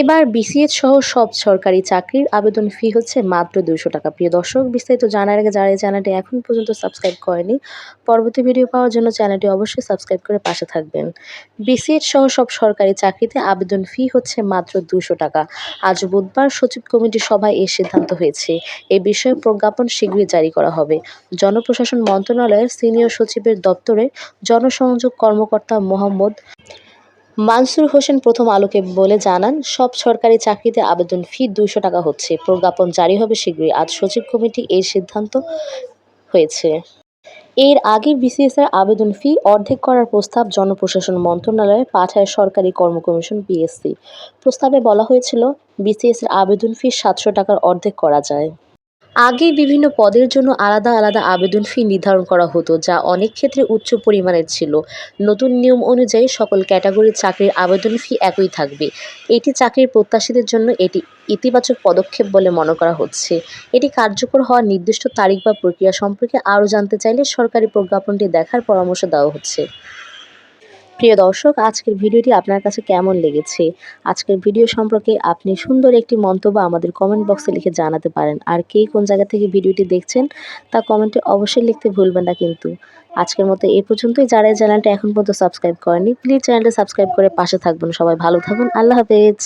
এবার বিসিএস সহ সব সরকারি চাকরির আবেদন ফি হচ্ছে মাত্র দুশো টাকা। প্রিয় দর্শক, বিস্তারিত জানার আগে যারা এই চ্যানেলটি এখন পর্যন্ত সাবস্ক্রাইব করেনি, পরবর্তী ভিডিও পাওয়ার জন্য চ্যানেলটি অবশ্যই সাবস্ক্রাইব করে পাশে থাকবেন। বিসিএস সহ সব সরকারি চাকরিতে আবেদন ফি হচ্ছে মাত্র দুশো টাকা। আজ বুধবার সচিব কমিটির সভায় এই সিদ্ধান্ত হয়েছে। এ বিষয়ে প্রজ্ঞাপন শীঘ্রই জারি করা হবে। জনপ্রশাসন মন্ত্রণালয়ের সিনিয়র সচিবের দপ্তরে জনসংযোগ কর্মকর্তা মোহাম্মদ মানসুর হোসেন প্রথম আলোকে বলে জানান, সব সরকারি চাকরিতে আবেদন ফি দুশো টাকা হচ্ছে। প্রজ্ঞাপন জারি হবে শীঘ্রই। আজ সচিব কমিটি এই সিদ্ধান্ত হয়েছে। এর আগে বিসিএস এর আবেদন ফি অর্ধেক করার প্রস্তাব জনপ্রশাসন মন্ত্রণালয়ে পাঠায় সরকারি কর্ম কমিশন পিএসসি প্রস্তাবে বলা হয়েছিল, বিসিএস এর আবেদন ফি সাতশো টাকার অর্ধেক করা যায়। আগে বিভিন্ন পদের জন্য আলাদা আলাদা আবেদন ফি নির্ধারণ করা হতো, যা অনেক ক্ষেত্রে উচ্চ পরিমাণের ছিল। নতুন নিয়ম অনুযায়ী সকল ক্যাটাগরির চাকরির আবেদন ফি একই থাকবে। এটি চাকরির প্রত্যাশীদের জন্য এটি ইতিবাচক পদক্ষেপ বলে মনে করা হচ্ছে। এটি কার্যকর হওয়ার নির্দিষ্ট তারিখ বা প্রক্রিয়া সম্পর্কে আরও জানতে চাইলে সরকারি প্রজ্ঞাপনটি দেখার পরামর্শ দেওয়া হচ্ছে। প্রিয় দর্শক, আজকের ভিডিওটি আপনার কাছে কেমন লেগেছে? আজকের ভিডিও সম্পর্কে আপনি সুন্দর একটি মন্তব্য আমাদের কমেন্ট বক্সে লিখে জানাতে পারেন। আর কে কোন জায়গা থেকে ভিডিওটি দেখছেন, তা কমেন্টে অবশ্যই লিখতে ভুলবেন না কিন্তু। আজকের মতো এ পর্যন্তই। যারা চ্যানেলটা এখন পর্যন্ত সাবস্ক্রাইব করেনি প্লিজ চ্যানেলটা সাবস্ক্রাইব করে পাশে থাকবেন। সবাই ভালো থাকুন। আল্লাহ হাফেজ।